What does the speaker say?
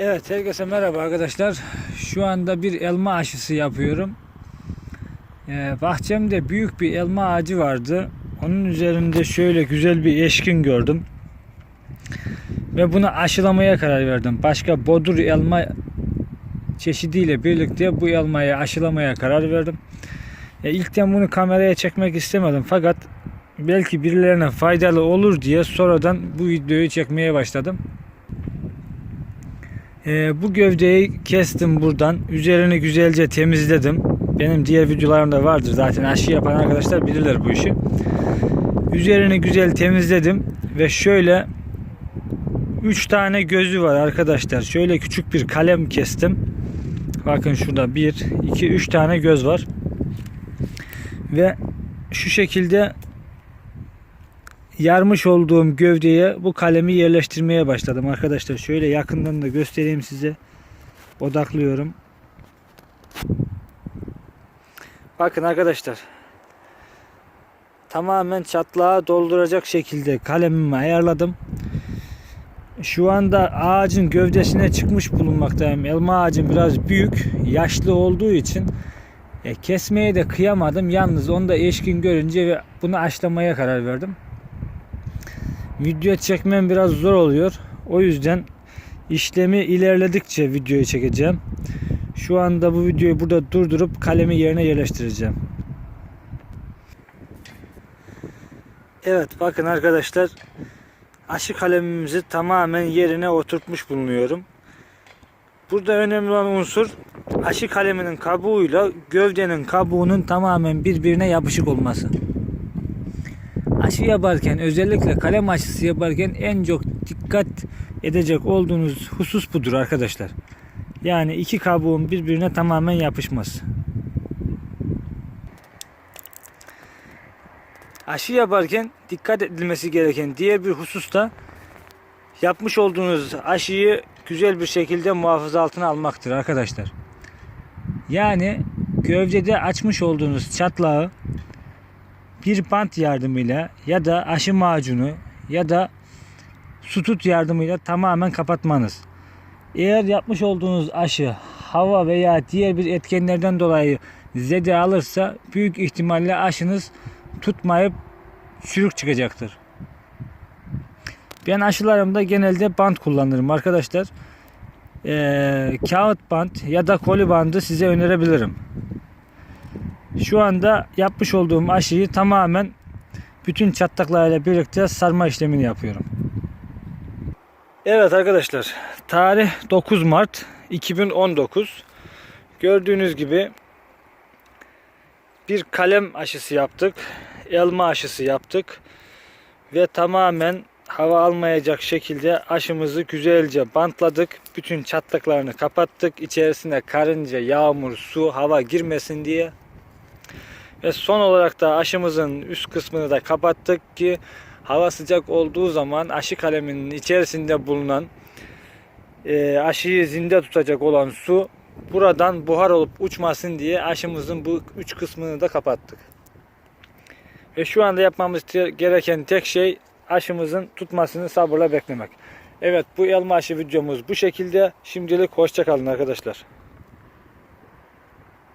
Evet herkese merhaba arkadaşlar. Şu anda bir elma aşısı yapıyorum. Ee, bahçemde büyük bir elma ağacı vardı. Onun üzerinde şöyle güzel bir eşkin gördüm. Ve bunu aşılamaya karar verdim. Başka bodur elma çeşidiyle birlikte bu elmayı aşılamaya karar verdim. E, ilkten bunu kameraya çekmek istemedim fakat belki birilerine faydalı olur diye sonradan bu videoyu çekmeye başladım. Ee, bu gövdeyi kestim buradan. Üzerini güzelce temizledim. Benim diğer videolarımda vardır zaten. Aşı yapan arkadaşlar bilirler bu işi. Üzerini güzel temizledim ve şöyle 3 tane gözü var arkadaşlar. Şöyle küçük bir kalem kestim. Bakın şurada 1 2 3 tane göz var. Ve şu şekilde yarmış olduğum gövdeye bu kalemi yerleştirmeye başladım arkadaşlar. Şöyle yakından da göstereyim size. Odaklıyorum. Bakın arkadaşlar. Tamamen çatlağa dolduracak şekilde kalemimi ayarladım. Şu anda ağacın gövdesine çıkmış bulunmaktayım. Elma ağacım biraz büyük, yaşlı olduğu için e, kesmeye de kıyamadım. Yalnız onu da eşkin görünce ve bunu aşlamaya karar verdim video çekmem biraz zor oluyor. O yüzden işlemi ilerledikçe videoyu çekeceğim. Şu anda bu videoyu burada durdurup kalemi yerine yerleştireceğim. Evet bakın arkadaşlar aşı kalemimizi tamamen yerine oturtmuş bulunuyorum. Burada önemli olan unsur aşı kaleminin kabuğuyla gövdenin kabuğunun tamamen birbirine yapışık olması aşı yaparken özellikle kalem aşısı yaparken en çok dikkat edecek olduğunuz husus budur arkadaşlar. Yani iki kabuğun birbirine tamamen yapışması. Aşı yaparken dikkat edilmesi gereken diğer bir husus da yapmış olduğunuz aşıyı güzel bir şekilde muhafaza altına almaktır arkadaşlar. Yani gövdede açmış olduğunuz çatlağı bir bant yardımıyla ya da aşı macunu ya da su tut yardımıyla tamamen kapatmanız. Eğer yapmış olduğunuz aşı hava veya diğer bir etkenlerden dolayı zede alırsa büyük ihtimalle aşınız tutmayıp çürük çıkacaktır. Ben aşılarımda genelde bant kullanırım arkadaşlar. Ee, kağıt bant ya da koli bandı size önerebilirim. Şu anda yapmış olduğum aşıyı tamamen bütün çatlaklarıyla birlikte sarma işlemini yapıyorum. Evet arkadaşlar tarih 9 Mart 2019 gördüğünüz gibi bir kalem aşısı yaptık elma aşısı yaptık ve tamamen hava almayacak şekilde aşımızı güzelce bantladık. Bütün çatlaklarını kapattık içerisine karınca yağmur su hava girmesin diye ve son olarak da aşımızın üst kısmını da kapattık ki hava sıcak olduğu zaman aşı kaleminin içerisinde bulunan e, aşıyı zinde tutacak olan su buradan buhar olup uçmasın diye aşımızın bu üç kısmını da kapattık. Ve şu anda yapmamız gereken tek şey aşımızın tutmasını sabırla beklemek. Evet bu elma aşı videomuz bu şekilde. Şimdilik hoşçakalın arkadaşlar.